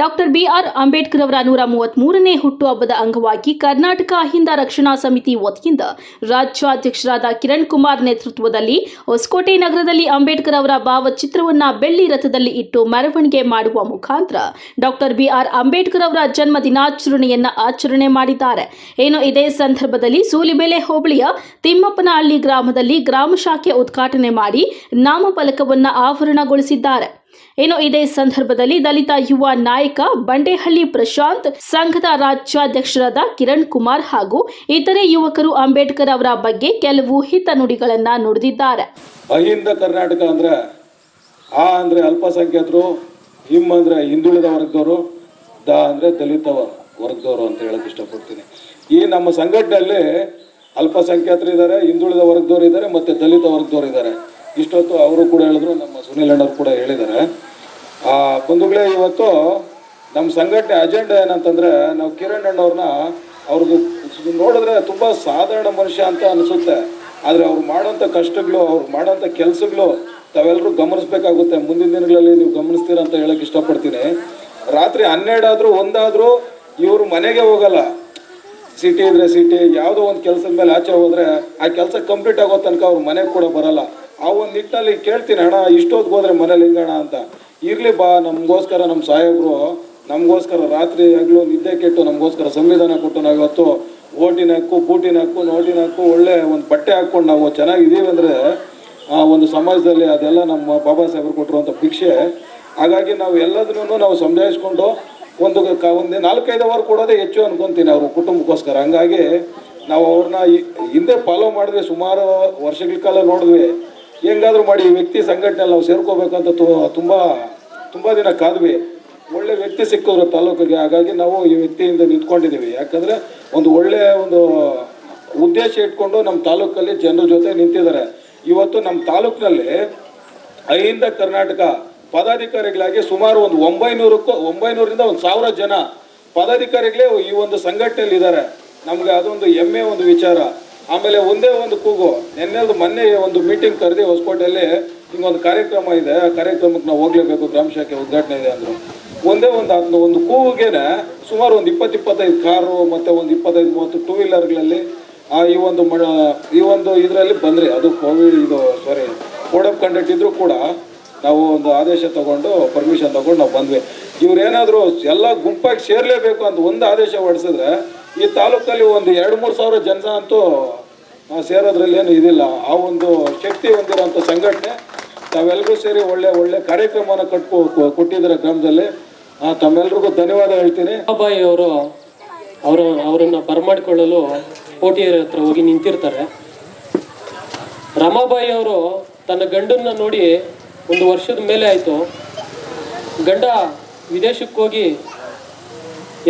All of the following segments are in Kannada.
ಡಾಕ್ಟರ್ ಬಿಆರ್ ಅಂಬೇಡ್ಕರ್ ಅವರ ನೂರ ಮೂವತ್ಮೂರನೇ ಹುಟ್ಟುಹಬ್ಬದ ಅಂಗವಾಗಿ ಕರ್ನಾಟಕ ಅಹಿಂದ ರಕ್ಷಣಾ ಸಮಿತಿ ವತಿಯಿಂದ ರಾಜ್ಯಾಧ್ಯಕ್ಷರಾದ ಕಿರಣ್ ಕುಮಾರ್ ನೇತೃತ್ವದಲ್ಲಿ ಹೊಸಕೋಟೆ ನಗರದಲ್ಲಿ ಅಂಬೇಡ್ಕರ್ ಅವರ ಭಾವಚಿತ್ರವನ್ನು ಬೆಳ್ಳಿ ರಥದಲ್ಲಿ ಇಟ್ಟು ಮೆರವಣಿಗೆ ಮಾಡುವ ಮುಖಾಂತರ ಡಾಕ್ಟರ್ ಬಿಆರ್ ಅಂಬೇಡ್ಕರ್ ಅವರ ಜನ್ಮ ದಿನಾಚರಣೆಯನ್ನು ಆಚರಣೆ ಮಾಡಿದ್ದಾರೆ. ಏನು ಇದೇ ಸಂದರ್ಭದಲ್ಲಿ ಸೂಲಿಬೆಲೆ ಹೋಬಳಿಯ ತಿಮ್ಮಪ್ಪನಹಳ್ಳಿ ಗ್ರಾಮದಲ್ಲಿ ಗ್ರಾಮ ಶಾಖೆ ಉದ್ಘಾಟನೆ ಮಾಡಿ ನಾಮಫಲಕವನ್ನು ಆವರಣಗೊಳಿಸಿದ್ದಾರೆ. ಇನ್ನು ಇದೇ ಸಂದರ್ಭದಲ್ಲಿ ದಲಿತ ಯುವ ನಾಯಕ ಬಂಡೇಹಳ್ಳಿ ಪ್ರಶಾಂತ್, ಸಂಘದ ರಾಜ್ಯಾಧ್ಯಕ್ಷರಾದ ಕಿರಣ್ ಕುಮಾರ್ ಹಾಗೂ ಇತರೆ ಯುವಕರು ಅಂಬೇಡ್ಕರ್ ಅವರ ಬಗ್ಗೆ ಕೆಲವು ಹಿತ ನುಡಿಗಳನ್ನ ನುಡಿದಿದ್ದಾರೆ. ಅಹಿಂದ ಕರ್ನಾಟಕ ಅಂದ್ರೆ ಆ ಅಂದ್ರೆ ಅಲ್ಪಸಂಖ್ಯಾತರು, ಹಿಮ್ ಅಂದ್ರೆ ಹಿಂದುಳಿದ ವರ್ಗದವರು, ದ ಅಂದ್ರೆ ದಲಿತ ವರ್ಗದವರು ಅಂತ ಹೇಳಕ್ ಇಷ್ಟಪಡ್ತೀನಿ. ಈ ನಮ್ಮ ಸಂಘಟನೆಯಲ್ಲಿ ಅಲ್ಪಸಂಖ್ಯಾತರು ಇದ್ದಾರೆ, ಹಿಂದುಳಿದ ವರ್ಗದವರು ಇದ್ದಾರೆ, ಮತ್ತೆ ದಲಿತ ವರ್ಗದವರು ಇದ್ದಾರೆ. ಇಷ್ಟೊತ್ತು ಅವರು ಕೂಡ ಹೇಳಿದ್ರು, ನಮ್ಮ ಸುನಿಲ್ ಅಣ್ಣವ್ರು ಕೂಡ ಹೇಳಿದ್ದಾರೆ. ಆ ಬಂಧುಗಳೇ ಇವತ್ತು ನಮ್ಮ ಸಂಘಟನೆ ಅಜೆಂಡಾ ಏನಂತಂದ್ರೆ ನಾವು ಕಿರಣ್ ಅಣ್ಣವ್ರನ್ನ ಅವ್ರದ್ದು ನೋಡಿದ್ರೆ ತುಂಬ ಸಾಧಾರಣ ಮನುಷ್ಯ ಅಂತ ಅನಿಸುತ್ತೆ. ಆದರೆ ಅವ್ರು ಮಾಡೋಂಥ ಕಷ್ಟಗಳು, ಅವ್ರು ಮಾಡೋಂಥ ಕೆಲಸಗಳು ತಾವೆಲ್ಲರೂ ಗಮನಿಸ್ಬೇಕಾಗುತ್ತೆ. ಮುಂದಿನ ದಿನಗಳಲ್ಲಿ ನೀವು ಗಮನಿಸ್ತೀರ ಅಂತ ಹೇಳಕ್ ಇಷ್ಟಪಡ್ತೀನಿ. ರಾತ್ರಿ ಹನ್ನೆರಡಾದರೂ, ಒಂದಾದರೂ ಇವರು ಮನೆಗೆ ಹೋಗಲ್ಲ. ಸಿಟಿ ಇದ್ರೆ ಸಿಟಿ, ಯಾವುದೋ ಒಂದು ಕೆಲಸದ ಮೇಲೆ ಆಚೆ ಹೋದರೆ ಆ ಕೆಲಸ ಕಂಪ್ಲೀಟ್ ಆಗೋ ತನಕ ಅವ್ರ ಮನೆಗೆ ಕೂಡ ಬರಲ್ಲ. ಆ ಒಂದು ನಿಟ್ಟಿನಲ್ಲಿ ಕೇಳ್ತೀನಿ, ಅಣ್ಣ ಇಷ್ಟೊತ್ತಿಗೆ ಹೋದ್ರೆ ಮನೇಲಿ ಹಿಂಗಣ ಅಂತ. ಇರಲಿ ಬಾ, ನಮಗೋಸ್ಕರ ನಮ್ಮ ಸಾಹೇಬರು, ನಮಗೋಸ್ಕರ ರಾತ್ರಿ ಆಗ್ಲೂ ನಿದ್ದೆ ಕೆಟ್ಟು, ನಮಗೋಸ್ಕರ ಸಂವಿಧಾನ ಕೊಟ್ಟು ನಾವು ಇವತ್ತು. ಓಟಿನ ಹಕ್ಕು, ಬೂಟಿನ ಹಕ್ಕು, ನೋಟಿನ ಹಕ್ಕು, ಒಳ್ಳೆ ಒಂದು ಬಟ್ಟೆ ಹಾಕ್ಕೊಂಡು ನಾವು ಚೆನ್ನಾಗಿದ್ದೀವಿ ಅಂದರೆ, ಆ ಒಂದು ಸಮಾಜದಲ್ಲಿ ಅದೆಲ್ಲ ನಮ್ಮ ಬಾಬಾ ಸಾಹೇಬ್ರು ಕೊಟ್ಟಿರುವಂಥ ಭಿಕ್ಷೆ. ಹಾಗಾಗಿ ನಾವು ಎಲ್ಲದನ್ನೂ ನಾವು ಸಮಜಾಯಿಸ್ಕೊಂಡು ಒಂದು ಒಂದು ನಾಲ್ಕೈದು ಅವರ್ ಕೊಡೋದೇ ಹೆಚ್ಚು ಅನ್ಕೊತೀನಿ ಅವ್ರ ಕುಟುಂಬಕ್ಕೋಸ್ಕರ. ಹಂಗಾಗಿ ನಾವು ಅವ್ರನ್ನ ಹಿಂದೆ ಫಾಲೋ ಮಾಡಿದ್ವಿ ಸುಮಾರು ವರ್ಷಗಳ ಕಾಲ ನೋಡಿದ್ವಿ. ಹೆಂಗಾದ್ರೂ ಮಾಡಿ ಈ ವ್ಯಕ್ತಿ ಸಂಘಟನೆ ನಾವು ಸೇರ್ಕೋಬೇಕಂತ ತುಂಬ ತುಂಬ ದಿನ ಕಾದ್ವಿ. ಒಳ್ಳೆ ವ್ಯಕ್ತಿ ಸಿಕ್ಕಿದ್ರು ತಾಲೂಕಿಗೆ. ಹಾಗಾಗಿ ನಾವು ಈ ವ್ಯಕ್ತಿಯಿಂದ ನಿಂತ್ಕೊಂಡಿದ್ದೀವಿ. ಯಾಕಂದ್ರೆ ಒಂದು ಒಳ್ಳೆ ಒಂದು ಉದ್ದೇಶ ಇಟ್ಕೊಂಡು ನಮ್ಮ ತಾಲೂಕಲ್ಲಿ ಜನರ ಜೊತೆ ನಿಂತಿದ್ದಾರೆ. ಇವತ್ತು ನಮ್ಮ ತಾಲೂಕಿನಲ್ಲಿ ಅಹಿಂದ ಕರ್ನಾಟಕ ಪದಾಧಿಕಾರಿಗಳಾಗಿ ಸುಮಾರು ಒಂದು ಒಂಬೈನೂರಕ್ಕೂ ಒಂಬೈನೂರಿಂದ ಒಂದು ಸಾವಿರ ಜನ ಪದಾಧಿಕಾರಿಗಳೇ ಈ ಒಂದು ಸಂಘಟನೆಯಲ್ಲಿ ಇದ್ದಾರೆ ನಮ್ಗೆ ಅದೊಂದು ಹೆಮ್ಮೆ, ಒಂದು ವಿಚಾರ. ಆಮೇಲೆ ಒಂದೇ ಒಂದು ಕೂಗು. ನಿನ್ನೆದು ಮೊನ್ನೆ ಒಂದು ಮೀಟಿಂಗ್ ಕರೆದಿ ಹೊಸಕೋಟೆಯಲ್ಲಿ ಒಂದು ಕಾರ್ಯಕ್ರಮ ಇದೆ. ಆ ಕಾರ್ಯಕ್ರಮಕ್ಕೆ ನಾವು ಹೋಗ್ಲೇಬೇಕು. ಗ್ರಾಮ ಶಾಖೆ ಉದ್ಘಾಟನೆ ಇದೆ ಅಂದರು. ಒಂದೇ ಒಂದು ಅದನ್ನ ಒಂದು ಕೂಗುಗೇನೆ ಸುಮಾರು ಒಂದು ಇಪ್ಪತ್ತು ಇಪ್ಪತ್ತೈದು ಕಾರು ಮತ್ತು ಒಂದು ಇಪ್ಪತ್ತೈದು, ಮೂವತ್ತು ಟೂ ವೀಲರ್ಗಳಲ್ಲಿ ಆ ಈ ಒಂದು ಮ ಈ ಒಂದು ಇದರಲ್ಲಿ ಬಂದ್ರಿ. ಅದು ಕೋವಿಡ್ ಇದು ಸಾರಿ ಕೋಡಪ್ ಕಂಡಕ್ಟ್ ಇದ್ದರೂ ಕೂಡ ನಾವು ಒಂದು ಆದೇಶ ತಗೊಂಡು ಪರ್ಮಿಷನ್ ತಗೊಂಡು ನಾವು ಬಂದ್ವಿ. ಇವ್ರೇನಾದರೂ ಎಲ್ಲ ಗುಂಪಾಗಿ ಸೇರಲೇಬೇಕು ಅಂತ ಒಂದು ಆದೇಶ ಹೊಡಿಸಿದ್ರೆ ಈ ತಾಲೂಕಲ್ಲಿ ಒಂದು ಎರಡು ಮೂರು ಸಾವಿರ ಜನ ಅಂತೂ ಸೇರೋದ್ರಲ್ಲಿ ಏನು ಇದಿಲ್ಲ. ಆ ಒಂದು ಶಕ್ತಿ ಹೊಂದಿರುವಂಥ ಸಂಘಟನೆ ತಾವೆಲ್ಲರೂ ಸೇರಿ ಒಳ್ಳೆ ಒಳ್ಳೆ ಕಾರ್ಯಕ್ರಮನ ಕಟ್ಕೊ ಕೊಟ್ಟಿದ್ದಾರೆ ಗ್ರಾಮದಲ್ಲಿ. ತಮ್ಮೆಲ್ರಿಗೂ ಧನ್ಯವಾದ ಹೇಳ್ತೀನಿ. ಬಾಬಾಯಿ ಅವರು ಅವರು, ಅವರನ್ನು ಬರಮಾಡಿಕೊಳ್ಳಲು ಕೋಟಿಯರ ಹತ್ರ ಹೋಗಿ ನಿಂತಿರ್ತಾರೆ. ರಮಾಬಾಯಿ ಅವರು ತನ್ನ ಗಂಡನ್ನ ನೋಡಿ ಒಂದು ವರ್ಷದ ಮೇಲೆ ಆಯಿತು. ಗಂಡ ವಿದೇಶಕ್ಕೆ ಹೋಗಿ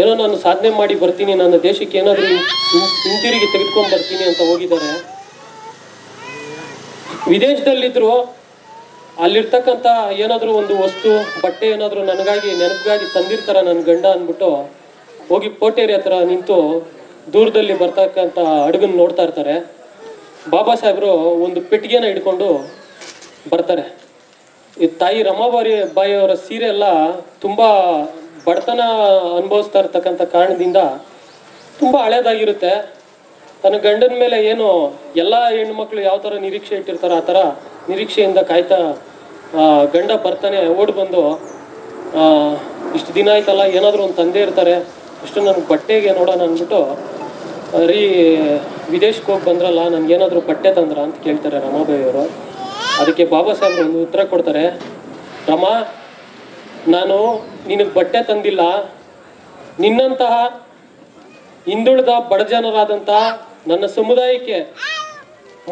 ಏನೋ ನಾನು ಸಾಧನೆ ಮಾಡಿ ಬರ್ತೀನಿ, ನನ್ನ ದೇಶಕ್ಕೆ ಏನಾದರೂ ಹಿಂತಿರುಗಿ ತೆಗೆದುಕೊಂಡು ಬರ್ತೀನಿ ಅಂತ ಹೋಗಿದ್ದಾರೆ. ವಿದೇಶದಲ್ಲಿದ್ದರು ಅಲ್ಲಿರ್ತಕ್ಕಂಥ ಏನಾದರೂ ಒಂದು ವಸ್ತು, ಬಟ್ಟೆ ಏನಾದರೂ ನನಗಾಗಿ ನೆನಪಿಗಾಗಿ ತಂದಿರ್ತಾರೆ ನನ್ನ ಗಂಡ ಅಂದ್ಬಿಟ್ಟು ಹೋಗಿ ಪೋಟೇರಿ ಹತ್ರ ನಿಂತು ದೂರದಲ್ಲಿ ಬರ್ತಕ್ಕಂಥ ಹಡಗನ್ನ ನೋಡ್ತಾ ಇರ್ತಾರೆ. ಬಾಬಾ ಸಾಹೇಬರು ಒಂದು ಪೆಟ್ಟಿಗೆನ ಹಿಡ್ಕೊಂಡು ಬರ್ತಾರೆ. ಈ ತಾಯಿ ರಮಾಬಾರಿ ಬಾಯಿಯವರ ಸೀರೆ ಎಲ್ಲ ತುಂಬ ಬಡತನ ಅನುಭವಿಸ್ತಾ ಇರ್ತಕ್ಕಂಥ ಕಾರಣದಿಂದ ತುಂಬ ಹಳೇದಾಗಿರುತ್ತೆ. ತನ್ನ ಗಂಡನ ಮೇಲೆ ಏನು ಎಲ್ಲ ಹೆಣ್ಮಕ್ಳು ಯಾವ ಥರ ನಿರೀಕ್ಷೆ ಇಟ್ಟಿರ್ತಾರೋ ಆ ಥರ ನಿರೀಕ್ಷೆಯಿಂದ ಕಾಯ್ತಾ ಗಂಡ ಬರ್ತಾನೆ, ಓಡಿ ಬಂದು ಇಷ್ಟು ದಿನ ಆಯ್ತಲ್ಲ, ಏನಾದರೂ ಒಂದು ತಂದೆ ಇರ್ತಾರೆ ಅಷ್ಟು ನನಗೆ ಬಟ್ಟೆಗೆ ನೋಡೋಣ ಅಂದ್ಬಿಟ್ಟು, ರೀ ವಿದೇಶಕ್ಕೆ ಹೋಗಿ ಬಂದ್ರಲ್ಲ, ನನಗೇನಾದರೂ ಬಟ್ಟೆ ತಂದ್ರ ಅಂತ ಕೇಳ್ತಾರೆ ರಮಾಬಾಯಿ ಅವರು. ಅದಕ್ಕೆ ಬಾಬಾ ಸಾಹೇಬ್ರು ಒಂದು ಉತ್ತರ ಕೊಡ್ತಾರೆ, ರಮಾ ನಾನು ನಿನಗೆ ಬಟ್ಟೆ ತಂದಿಲ್ಲ. ನಿನ್ನಂತಹ ಹಿಂದುಳಿದ ಬಡಜನರಾದಂಥ ನನ್ನ ಸಮುದಾಯಕ್ಕೆ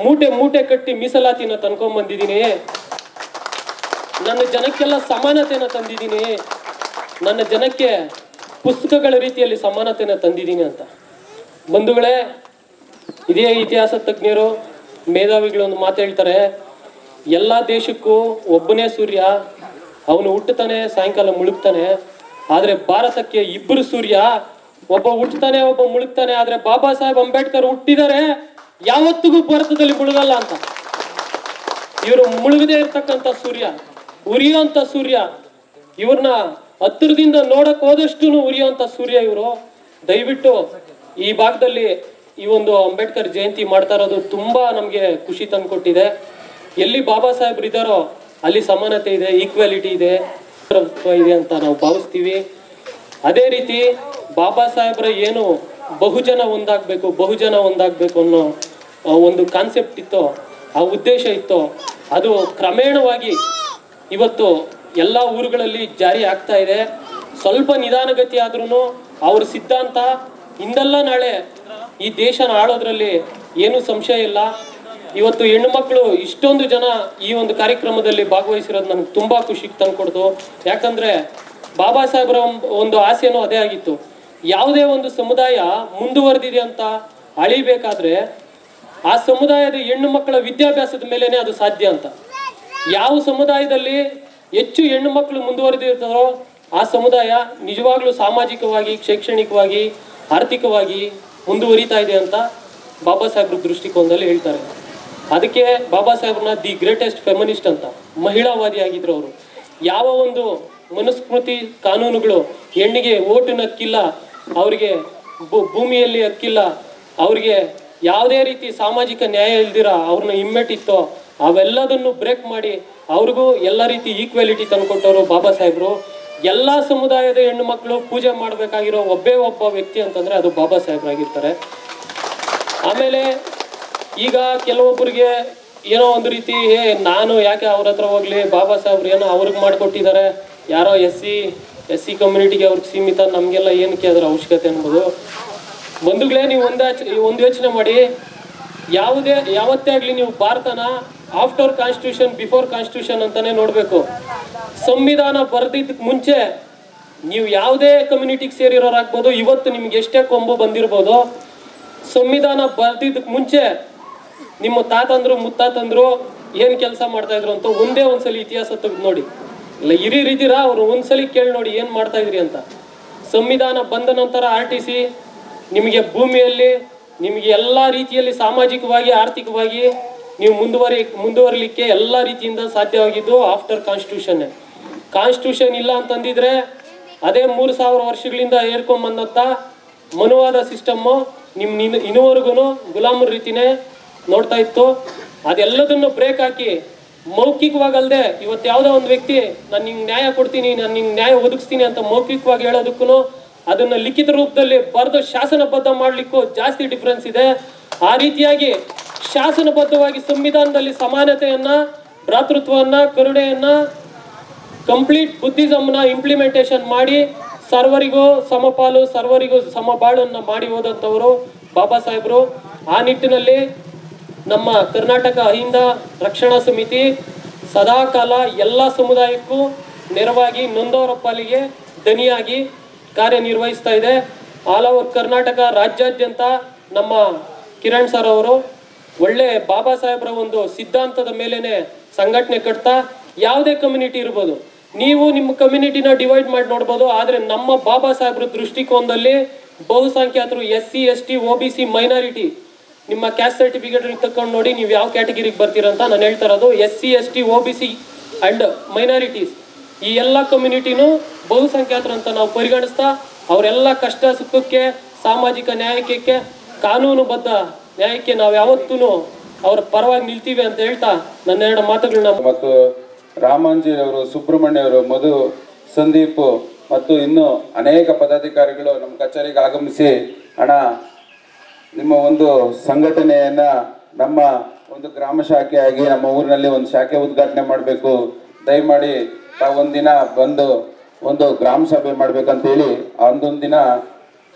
ಮೂಟೆ ಮೂಟೆ ಕಟ್ಟಿ ಮೀಸಲಾತಿನ ತನ್ಕೊಂಡ್ ಬಂದಿದ್ದೀನಿ. ನನ್ನ ಜನಕ್ಕೆಲ್ಲ ಸಮಾನತೆನ ತಂದಿದ್ದೀನಿ. ನನ್ನ ಜನಕ್ಕೆ ಪುಸ್ತಕಗಳ ರೀತಿಯಲ್ಲಿ ಸಮಾನತೆನ ತಂದಿದ್ದೀನಿ ಅಂತ. ಬಂಧುಗಳೇ, ಇದೇ ಇತಿಹಾಸ ತಜ್ಞರು, ಮೇಧಾವಿಗಳು ಒಂದು ಮಾತು ಹೇಳ್ತಾರೆ, ಎಲ್ಲ ದೇಶಕ್ಕೂ ಒಬ್ಬನೇ ಸೂರ್ಯ ಅವನು ಹುಟ್ಟುತ್ತಾನೆ, ಸಾಯಂಕಾಲ ಮುಳುಗ್ತಾನೆ. ಆದರೆ ಭಾರತಕ್ಕೆ ಇಬ್ಬರು ಸೂರ್ಯ, ಒಬ್ಬ ಹುಟ್ಟುತ್ತಾನೆ, ಒಬ್ಬ ಮುಳುಗ್ತಾನೆ. ಆದರೆ ಬಾಬಾ ಸಾಹೇಬ್ ಅಂಬೇಡ್ಕರ್ ಹುಟ್ಟಿದರೆ ಯಾವತ್ತಿಗೂ ಭಾರತದಲ್ಲಿ ಮುಳುಗಲ್ಲ ಅಂತ. ಇವರು ಮುಳುಗದೆ ಇರ್ತಕ್ಕಂಥ ಸೂರ್ಯ ಉರಿಯುವಂತ ಸೂರ್ಯ. ಇವ್ರನ್ನ ಹತ್ತಿರದಿಂದ ನೋಡಕ್ ಹೋದಷ್ಟು ಉರಿಯುವಂತ ಸೂರ್ಯ ಇವರು. ದಯವಿಟ್ಟು ಈ ಭಾಗದಲ್ಲಿ ಈ ಒಂದು ಅಂಬೇಡ್ಕರ್ ಜಯಂತಿ ಮಾಡ್ತಾ ಇರೋದು ತುಂಬಾ ನಮಗೆ ಖುಷಿ ತಂದುಕೊಟ್ಟಿದೆ. ಎಲ್ಲಿ ಬಾಬಾ ಸಾಹೇಬ್ರು ಇದ್ದಾರೋ ಅಲ್ಲಿ ಸಮಾನತೆ ಇದೆ ಈಕ್ವಾಲಿಟಿ ಇದೆ ಇದೆ ಅಂತ ನಾವು ಭಾವಿಸ್ತೀವಿ. ಅದೇ ರೀತಿ ಬಾಬಾ ಸಾಹೇಬ್ರ ಏನು ಬಹುಜನ ಒಂದಾಗಬೇಕು ಬಹುಜನ ಒಂದಾಗಬೇಕು ಅನ್ನೋ ಒಂದು ಕಾನ್ಸೆಪ್ಟ್ ಇತ್ತೋ, ಆ ಉದ್ದೇಶ ಇತ್ತೋ, ಅದು ಕ್ರಮೇಣವಾಗಿ ಇವತ್ತು ಎಲ್ಲ ಊರುಗಳಲ್ಲಿ ಜಾರಿ ಆಗ್ತಾ ಇದೆ. ಸ್ವಲ್ಪ ನಿಧಾನಗತಿ ಆದ್ರೂ ಅವ್ರ ಸಿದ್ಧಾಂತ, ಹಿಂದೆಲ್ಲ ನಾಳೆ ಈ ದೇಶನ ಆಳೋದ್ರಲ್ಲಿ ಏನು ಸಂಶಯ ಇಲ್ಲ. ಇವತ್ತು ಹೆಣ್ಣು ಮಕ್ಕಳು ಇಷ್ಟೊಂದು ಜನ ಈ ಒಂದು ಕಾರ್ಯಕ್ರಮದಲ್ಲಿ ಭಾಗವಹಿಸಿರೋದು ನನಗೆ ತುಂಬಾ ಖುಷಿ ತಂದ್ಕೊಡ್ತು ಯಾಕಂದ್ರೆ ಬಾಬಾ ಸಾಹೇಬ್ರ ಒಂದು ಆಸೆನೂ ಅದೇ ಆಗಿತ್ತು. ಯಾವುದೇ ಒಂದು ಸಮುದಾಯ ಮುಂದುವರೆದಿದೆ ಅಂತ ಅಳಿಬೇಕಾದ್ರೆ ಆ ಸಮುದಾಯದ ಹೆಣ್ಣು ಮಕ್ಕಳ ವಿದ್ಯಾಭ್ಯಾಸದ ಮೇಲೇನೆ ಅದು ಸಾಧ್ಯ ಅಂತ. ಯಾವ ಸಮುದಾಯದಲ್ಲಿ ಹೆಚ್ಚು ಹೆಣ್ಣು ಮಕ್ಕಳು ಮುಂದುವರೆದಿರ್ತಾರೋ ಆ ಸಮುದಾಯ ನಿಜವಾಗ್ಲೂ ಸಾಮಾಜಿಕವಾಗಿ, ಶೈಕ್ಷಣಿಕವಾಗಿ, ಆರ್ಥಿಕವಾಗಿ ಮುಂದುವರಿತಾ ಇದೆ ಅಂತ ಬಾಬಾ ಸಾಹೇಬ್ರ ದೃಷ್ಟಿಕೋನದಲ್ಲಿ ಹೇಳ್ತಾರೆ. ಅದಕ್ಕೆ ಬಾಬಾ ಸಾಹೇಬ್ರನ್ನ ದಿ ಗ್ರೇಟೆಸ್ಟ್ ಫೆಮಿನಿಸ್ಟ್ ಅಂತ, ಮಹಿಳಾವಾದಿ ಆಗಿದ್ರು ಅವರು. ಯಾವ ಒಂದು ಮನುಸ್ಮೃತಿ ಕಾನೂನುಗಳು ಹೆಣ್ಣಿಗೆ ಓಟಿನ ಹಕ್ಕಿಲ್ಲ ಅವರಿಗೆ ಭೂಮಿಯಲ್ಲಿ ಹಕ್ಕಿಲ್ಲ ಅವ್ರಿಗೆ ಯಾವುದೇ ರೀತಿ ಸಾಮಾಜಿಕ ನ್ಯಾಯ ಇಲ್ದಿರ ಅವ್ರನ್ನ ಹಿಮ್ಮೆಟ್ಟಿತ್ತೋ, ಅವೆಲ್ಲದನ್ನು ಬ್ರೇಕ್ ಮಾಡಿ ಅವ್ರಿಗೂ ಎಲ್ಲ ರೀತಿ ಈಕ್ವಾಲಿಟಿ ತಂದುಕೊಟ್ಟವರು ಬಾಬಾ ಸಾಹೇಬ್ರು. ಎಲ್ಲ ಸಮುದಾಯದ ಹೆಣ್ಣು ಮಕ್ಕಳು ಪೂಜೆ ಮಾಡಬೇಕಾಗಿರೋ ಒಬ್ಬೇ ಒಬ್ಬ ವ್ಯಕ್ತಿ ಅಂತಂದ್ರೆ ಅದು ಬಾಬಾ ಸಾಹೇಬ್ರಾಗಿರ್ತಾರೆ. ಆಮೇಲೆ ಈಗ ಕೆಲವೊಬ್ಬರಿಗೆ ಏನೋ ಒಂದು ರೀತಿ ನಾನು ಯಾಕೆ ಅವ್ರ ಹತ್ರ ಹೋಗ್ಲಿ? ಬಾಬಾ ಸಾಹೇಬ್ರು ಏನೋ ಅವ್ರಿಗೆ ಮಾಡಿಕೊಟ್ಟಿದ್ದಾರೆ ಯಾರೋ ಎಸ್ ಸಿ ಎಸ್ ಸಿ ಕಮ್ಯುನಿಟಿಗೆ ಅವ್ರಿಗೆ ಸೀಮಿತ, ನಮಗೆಲ್ಲ ಏನಕ್ಕೆ ಅದರ ಅವಶ್ಯಕತೆ ಅನ್ಬೋದು ಬಂಧುಗಳೇ, ನೀವು ಒಂದು ಒಂದು ಯೋಚನೆ ಮಾಡಿ. ಯಾವುದೇ, ಯಾವತ್ತೇ ಆಗಲಿ ನೀವು ಭಾರತನ ಆಫ್ಟರ್ ಕಾನ್ಸ್ಟಿಟ್ಯೂಷನ್ ಬಿಫೋರ್ ಕಾನ್ಸ್ಟಿಟ್ಯೂಷನ್ ಅಂತಾನೆ ನೋಡಬೇಕು. ಸಂವಿಧಾನ ಬರೆದಿದ್ದಕ್ಕೆ ಮುಂಚೆ ನೀವು ಯಾವುದೇ ಕಮ್ಯುನಿಟಿಗೆ ಸೇರಿರೋರಾಗ್ಬೋದು. ಇವತ್ತು ನಿಮ್ಗೆ ಎಷ್ಟೇ ಕೊಂಬು ಬಂದಿರ್ಬೋದು. ಸಂವಿಧಾನ ಬರೆದಿದ್ದಕ್ಕೆ ಮುಂಚೆ ನಿಮ್ಮ ತಾತಂದ್ರು ಮುತ್ತಾತಂದ್ರು ಏನು ಕೆಲಸ ಮಾಡ್ತಾ ಇದ್ರು ಅಂತ ಒಂದೇ ಒಂದ್ಸಲಿ ಇತಿಹಾಸ ತೆಗೆದು ನೋಡಿ. ಇಲ್ಲ ಹಿರಿಯರಿದ್ದೀರಾ ಅವ್ರು ಒಂದ್ಸಲಿ ಕೇಳಿ ನೋಡಿ ಏನು ಮಾಡ್ತಾ ಇದ್ರಿ ಅಂತ. ಸಂವಿಧಾನ ಬಂದ ನಂತರ ಆರ್ ಟಿ ಸಿ ನಿಮಗೆ ಭೂಮಿಯಲ್ಲಿ, ನಿಮಗೆ ಎಲ್ಲ ರೀತಿಯಲ್ಲಿ ಸಾಮಾಜಿಕವಾಗಿ, ಆರ್ಥಿಕವಾಗಿ ನೀವು ಮುಂದುವರಿ, ಮುಂದುವರಿಲಿಕ್ಕೆ ಎಲ್ಲ ರೀತಿಯಿಂದ ಸಾಧ್ಯವಾಗಿದ್ದು ಆಫ್ಟರ್ ಕಾನ್ಸ್ಟಿಟ್ಯೂಷನ್ ಕಾನ್ಸ್ಟಿಟ್ಯೂಷನ್ ಇಲ್ಲ ಅಂತಂದಿದ್ರೆ ಅದೇ ಮೂರು ಸಾವಿರ ವರ್ಷಗಳಿಂದ ಏರ್ಕೊಂಡ್ ಬಂದಂತ ಮನುವಾದ ಸಿಸ್ಟಮ್ಮು ನಿಮ್ಮ ನಿನ್- ಇನ್ನುವರೆಗೂ ಗುಲಾಮರ ರೀತಿನೇ ನೋಡ್ತಾ ಇತ್ತು. ಅದೆಲ್ಲದನ್ನು ಬ್ರೇಕ್ ಹಾಕಿ ಮೌಖಿಕವಾಗಲ್ದೆ ಇವತ್ತು ಯಾವುದೋ ಒಂದು ವ್ಯಕ್ತಿ ನಾನು ನಿಂಗೆ ನ್ಯಾಯ ಕೊಡ್ತೀನಿ, ನಾನು ನಿಂಗೆ ನ್ಯಾಯ ಒದಗಿಸ್ತೀನಿ ಅಂತ ಮೌಖಿಕವಾಗಿ ಹೇಳೋದಕ್ಕೂ ಅದನ್ನು ಲಿಖಿತ ರೂಪದಲ್ಲಿ ಬರೆದು ಶಾಸನಬದ್ಧ ಮಾಡಲಿಕ್ಕೂ ಜಾಸ್ತಿ ಡಿಫ್ರೆನ್ಸ್ ಇದೆ. ಆ ರೀತಿಯಾಗಿ ಶಾಸನಬದ್ಧವಾಗಿ ಸಂವಿಧಾನದಲ್ಲಿ ಸಮಾನತೆಯನ್ನು, ಭ್ರಾತೃತ್ವವನ್ನ, ಕರುಣೆಯನ್ನ ಕಂಪ್ಲೀಟ್ ಬುದ್ಧಿಸಮ್ನ ಇಂಪ್ಲಿಮೆಂಟೇಷನ್ ಮಾಡಿ ಸರ್ವರಿಗೂ ಸಮಪಾಲು, ಸರ್ವರಿಗೂ ಸಮಬಾಳನ್ನ ಮಾಡಿ ಹೋದಂಥವರು ಬಾಬಾ ಸಾಹೇಬರು. ಆ ನಿಟ್ಟಿನಲ್ಲಿ ನಮ್ಮ ಕರ್ನಾಟಕ ಅಹಿಂದ ರಕ್ಷಣಾ ಸಮಿತಿ ಸದಾಕಾಲ ಎಲ್ಲ ಸಮುದಾಯಕ್ಕೂ ನೆರವಾಗಿ ನೊಂದವರ ಪಾಲಿಗೆ ದನಿಯಾಗಿ ಕಾರ್ಯನಿರ್ವಹಿಸ್ತಾ ಇದೆ. ಆಲ್ ಓವರ್ ಕರ್ನಾಟಕ ರಾಜ್ಯಾದ್ಯಂತ ನಮ್ಮ ಕಿರಣ್ ಸರ್ ಅವರು ಒಳ್ಳೆ ಬಾಬಾ ಸಾಹೇಬ್ರ ಒಂದು ಸಿದ್ಧಾಂತದ ಮೇಲೇ ಸಂಘಟನೆ ಕಟ್ತಾ ಯಾವುದೇ ಕಮ್ಯುನಿಟಿ ಇರ್ಬೋದು. ನೀವು ನಿಮ್ಮ ಕಮ್ಯುನಿಟಿನ ಡಿವೈಡ್ ಮಾಡಿ ನೋಡ್ಬೋದು. ಆದರೆ ನಮ್ಮ ಬಾಬಾ ಸಾಹೇಬ್ರ ದೃಷ್ಟಿಕೋನದಲ್ಲಿ ಬಹುಸಂಖ್ಯಾತರು S C, S T O B C minority ನಿಮ್ಮ ಕ್ಯಾಸ್ಟ್ ಸರ್ಟಿಫಿಕೇಟ್ ತಕೊಂಡು ನೋಡಿ ನೀವು ಯಾವ ಕ್ಯಾಟಗಿರಿಗೆ ಬರ್ತೀರಂತ ನಾನು ಹೇಳ್ತಾ ಇರೋದು S C S T O B C and minorities ಈ ಎಲ್ಲ ಕಮ್ಯುನಿಟಿನೂ ಬಹುಸಂಖ್ಯಾತರಂತ ನಾವು ಪರಿಗಣಿಸ್ತಾ ಅವರೆಲ್ಲ ಕಷ್ಟ ಸುಖಕ್ಕೆ, ಸಾಮಾಜಿಕ ನ್ಯಾಯಕ್ಕೆ ಕಾನೂನುಬದ್ಧ ನ್ಯಾಯಕ್ಕೆ ನಾವು ಯಾವತ್ತೂ ಅವರ ಪರವಾಗಿ ನಿಲ್ತೀವಿ ಅಂತ ಹೇಳ್ತಾ ನನ್ನ ಎರಡು ಮಾತುಗಳನ್ನ ಮತ್ತು ರಾಮಾಂಜಿ ಅವರು ಸುಬ್ರಹ್ಮಣ್ಯ ಅವರು ಮಧು, ಸಂದೀಪ್ ಮತ್ತು ಇನ್ನು ಅನೇಕ ಪದಾಧಿಕಾರಿಗಳು ನಮ್ಮ ಕಚೇರಿಗೆ ಆಗಮಿಸಿ ಹಣ ನಿಮ್ಮ ಒಂದು ಸಂಘಟನೆಯನ್ನ ನಮ್ಮ ಒಂದು ಗ್ರಾಮ ಶಾಖೆಯಾಗಿ ನಮ್ಮ ಊರಿನಲ್ಲಿ ಒಂದು ಶಾಖೆ ಉದ್ಘಾಟನೆ ಮಾಡಬೇಕು. ದಯಮಾಡಿ ತಾವೊಂದಿನ ಬಂದು ಒಂದು ಗ್ರಾಮ ಸಭೆ ಮಾಡ್ಬೇಕಂತೇಳಿ ಅಂದೊಂದು ದಿನ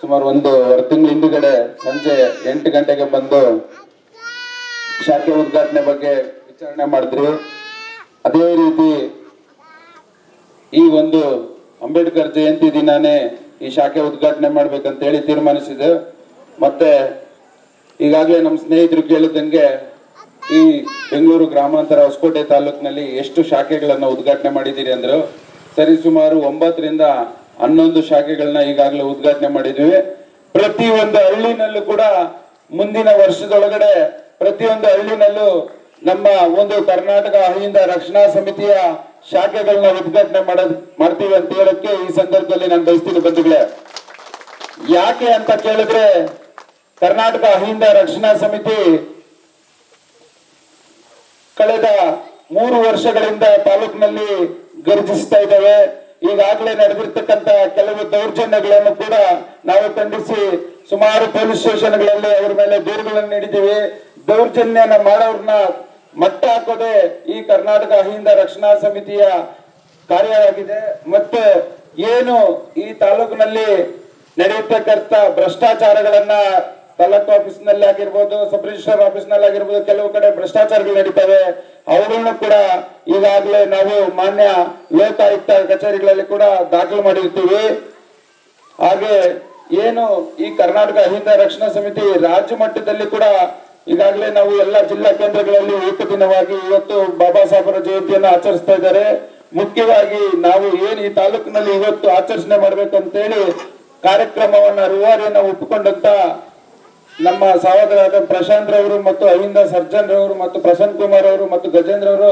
ಸುಮಾರು ಒಂದು ತಿಂಗಳ ಹಿಂದುಗಡೆ ಸಂಜೆ ಎಂಟು ಗಂಟೆಗೆ ಬಂದು ಶಾಖೆ ಉದ್ಘಾಟನೆ ಬಗ್ಗೆ ವಿಚಾರಣೆ ಮಾಡಿದ್ರು. ಅದೇ ರೀತಿ ಈ ಒಂದು ಅಂಬೇಡ್ಕರ್ ಜಯಂತಿ ದಿನಾನೇ ಈ ಶಾಖೆ ಉದ್ಘಾಟನೆ ಮಾಡ್ಬೇಕಂತೇಳಿ ತೀರ್ಮಾನಿಸಿದೆ. ಮತ್ತೆ ಈಗಾಗಲೇ ನಮ್ಮ ಸ್ನೇಹಿತರು ಕೇಳಿದಂಗೆ ಈ ಬೆಂಗಳೂರು ಗ್ರಾಮಾಂತರ ಹೊಸಕೋಟೆ ತಾಲೂಕಿನಲ್ಲಿ ಎಷ್ಟು ಶಾಖೆಗಳನ್ನು ಉದ್ಘಾಟನೆ ಮಾಡಿದ್ದೀರಿ ಅಂದರು? ಸರಿ, ಸುಮಾರು ಒಂಬತ್ತರಿಂದ ಹನ್ನೊಂದು ಶಾಖೆಗಳನ್ನ ಈಗಾಗಲೇ ಉದ್ಘಾಟನೆ ಮಾಡಿದ್ವಿ. ಪ್ರತಿ ಒಂದು ಹಳ್ಳಿನಲ್ಲೂ ಕೂಡ ಮುಂದಿನ ವರ್ಷದೊಳಗಡೆ ಪ್ರತಿಯೊಂದು ಹಳ್ಳಿನಲ್ಲೂ ನಮ್ಮ ಒಂದು ಕರ್ನಾಟಕ ಅಹಿಂದ ರಕ್ಷಣಾ ಸಮಿತಿಯ ಶಾಖೆಗಳನ್ನ ಉದ್ಘಾಟನೆ ಮಾಡೋದ್, ಮಾಡ್ತೀವಿ ಅಂತ ಹೇಳಕ್ಕೆ ಈ ಸಂದರ್ಭದಲ್ಲಿ ನಾನು ಬಯಸ್ತೀನಿ ಬಂಧುಗಳೇ. ಯಾಕೆ ಅಂತ ಕೇಳಿದ್ರೆ ಕರ್ನಾಟಕ ಅಹಿಂದ ರಕ್ಷಣಾ ಸಮಿತಿ ಕಳೆದ ಮೂರು ವರ್ಷಗಳಿಂದ ತಾಲೂಕಿನಲ್ಲಿ ಗರ್ಜಿಸ್ತಾ ಇದ್ದಾವೆ. ಈಗಾಗಲೇ ನಡೆದಿರ್ತಕ್ಕಂತ ಕೆಲವು ದೌರ್ಜನ್ಯಗಳನ್ನು ಕೂಡ ನಾವು ಖಂಡಿಸಿ ಸುಮಾರು ಪೊಲೀಸ್ ಸ್ಟೇಷನ್ಗಳಲ್ಲಿ ಅವರ ಮೇಲೆ ದೂರುಗಳನ್ನು ನೀಡಿದ್ದೀವಿ. ದೌರ್ಜನ್ಯನ ಮಾಡೋರ್ನ ಮಟ್ಟ ಹಾಕೋದೇ ಈ ಕರ್ನಾಟಕ ಅಹಿಂದ ರಕ್ಷಣಾ ಸಮಿತಿಯ ಕಾರ್ಯವಾಗಿದೆ. ಮತ್ತು ಏನು ಈ ತಾಲೂಕಿನಲ್ಲಿ ನಡೆಯತಕ್ಕಂಥ ಭ್ರಷ್ಟಾಚಾರಗಳನ್ನ ತಾಲೂಕು ಆಫೀಸ್ನಲ್ಲಿ ಆಗಿರ್ಬೋದು ಸಬ್ ರಿಜಿಸ್ಟರ್ ಆಫೀಸ್ನಲ್ಲಿ ಆಗಿರ್ಬೋದು, ಕೆಲವು ಕಡೆ ಭ್ರಷ್ಟಾಚಾರಗಳು ನಡೀತವೆ. ಅವುಗಳನ್ನು ಕೂಡ ಈಗಾಗಲೇ ನಾವು ಮಾನ್ಯ ಲೋಕಾಯುಕ್ತ ಕಚೇರಿಗಳಲ್ಲಿ ಕೂಡ ದಾಖಲು ಮಾಡಿರ್ತೀವಿ. ಹಾಗೆ ಏನು ಈ ಕರ್ನಾಟಕ ಅಹಿಂದ ರಕ್ಷಣಾ ಸಮಿತಿ ರಾಜ್ಯ ಮಟ್ಟದಲ್ಲಿ ಕೂಡ ಈಗಾಗಲೇ ನಾವು ಎಲ್ಲ ಜಿಲ್ಲಾ ಕೇಂದ್ರಗಳಲ್ಲಿ ಏಕದಿನವಾಗಿ ಇವತ್ತು ಬಾಬಾ ಸಾಹೇಬರ ಜಯಂತಿಯನ್ನು ಆಚರಿಸ್ತಾ ಇದ್ದಾರೆ. ಮುಖ್ಯವಾಗಿ ನಾವು ಏನು ಈ ತಾಲೂಕಿನಲ್ಲಿ ಇವತ್ತು ಆಚರಣೆ ಅಂತೇಳಿ ಕಾರ್ಯಕ್ರಮವನ್ನ ರೂವಾರಿಯನ್ನ ಒಪ್ಪಿಕೊಂಡಂತ ನಮ್ಮ ಸಹೋದರಾದ ಪ್ರಶಾಂತ್ ರವರು ಮತ್ತು ಅಹಿಂದ ಸರ್ಜನ್ ರವರು ಮತ್ತು ಪ್ರಶಾಂತ್ ಕುಮಾರ್ ಅವರು ಮತ್ತು ಗಜೇಂದ್ರ ಅವರು,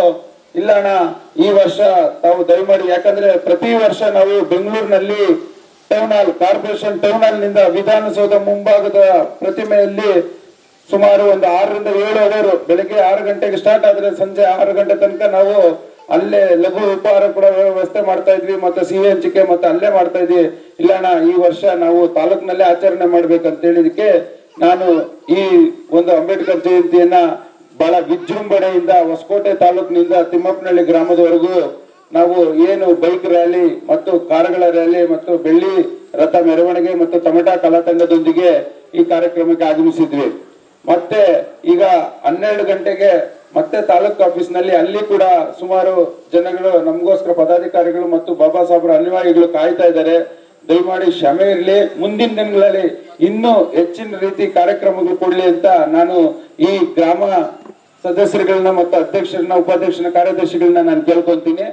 ಇಲ್ಲ ಅಣ್ಣ, ಈ ವರ್ಷ ತಾವು ದಯಮಾಡಿ, ಯಾಕಂದ್ರೆ ಪ್ರತಿ ವರ್ಷ ನಾವು ಬೆಂಗಳೂರಿನಲ್ಲಿ ಟೌನ್ ಹಾಲ್ ಕಾರ್ಪೊರೇಷನ್ ಟೌನ್ ಹಾಲ್ನಿಂದ ವಿಧಾನಸೌಧ ಮುಂಭಾಗದ ಪ್ರತಿಮೆಯಲ್ಲಿ ಸುಮಾರು ಒಂದು ಆರರಿಂದ ಏಳು ಅವರು ಬೆಳಿಗ್ಗೆ ಆರು ಗಂಟೆಗೆ ಸ್ಟಾರ್ಟ್ ಆದ್ರೆ ಸಂಜೆ ಆರು ಗಂಟೆ ತನಕ ನಾವು ಅಲ್ಲೇ ಲಘು ಉಪಹಾರ ಕೂಡ ವ್ಯವಸ್ಥೆ ಮಾಡ್ತಾ ಇದ್ವಿ ಮತ್ತೆ ಸಿಹಿ ಹಂಚಿಕೆ ಮತ್ತೆ ಅಲ್ಲೇ ಮಾಡ್ತಾ ಇದ್ವಿ. ಇಲ್ಲಣ್ಣ ಈ ವರ್ಷ ನಾವು ತಾಲೂಕಿನಲ್ಲೇ ಆಚರಣೆ ಮಾಡ್ಬೇಕಂತ ಹೇಳಿದಕ್ಕೆ ನಾನು ಈ ಒಂದು ಅಂಬೇಡ್ಕರ್ ಜಯಂತಿಯನ್ನ ಬಹಳ ವಿಜೃಂಭಣೆಯಿಂದ ಹೊಸಕೋಟೆ ತಾಲೂಕಿನಿಂದ ತಿಮ್ಮಪ್ಪನಹಳ್ಳಿ ಗ್ರಾಮದವರೆಗೂ ನಾವು ಏನು ಬೈಕ್ ರ್ಯಾಲಿ ಮತ್ತು ಕಾರುಗಳ ರ್ಯಾಲಿ ಮತ್ತು ಬೆಳ್ಳಿ ರಥ ಮೆರವಣಿಗೆ ಮತ್ತು ಟಮಟಾ ಕಲಾತಂಡದೊಂದಿಗೆ ಈ ಕಾರ್ಯಕ್ರಮಕ್ಕೆ ಆಗಮಿಸಿದ್ವಿ. ಮತ್ತೆ ಈಗ ಹನ್ನೆರಡು ಗಂಟೆಗೆ ಮತ್ತೆ ತಾಲೂಕ್ ಆಫೀಸ್ನಲ್ಲಿ ಅಲ್ಲಿ ಕೂಡ ಸುಮಾರು ಜನಗಳು ನಮಗೋಸ್ಕರ ಪದಾಧಿಕಾರಿಗಳು ಮತ್ತು ಬಾಬಾ ಸಾಹೇಬ್ರ ಅನಿವಾರ್ಯಗಳು ಕಾಯ್ತಾ ಇದ್ದಾರೆ. ದಯಮಾಡಿ ಕ್ಷಮೆ ಇರಲಿ. ಮುಂದಿನ ದಿನಗಳಲ್ಲಿ ಇನ್ನೂ ಹೆಚ್ಚಿನ ರೀತಿ ಕಾರ್ಯಕ್ರಮಗಳು ಕೊಡ್ಲಿ ಅಂತ ನಾನು ಈ ಗ್ರಾಮ ಸದಸ್ಯರುಗಳನ್ನ ಮತ್ತು ಅಧ್ಯಕ್ಷರನ್ನ, ಉಪಾಧ್ಯಕ್ಷರನ್ನ, ಕಾರ್ಯದರ್ಶಿಗಳನ್ನ ನಾನು ಕೇಳ್ಕೊಂತೀನಿ.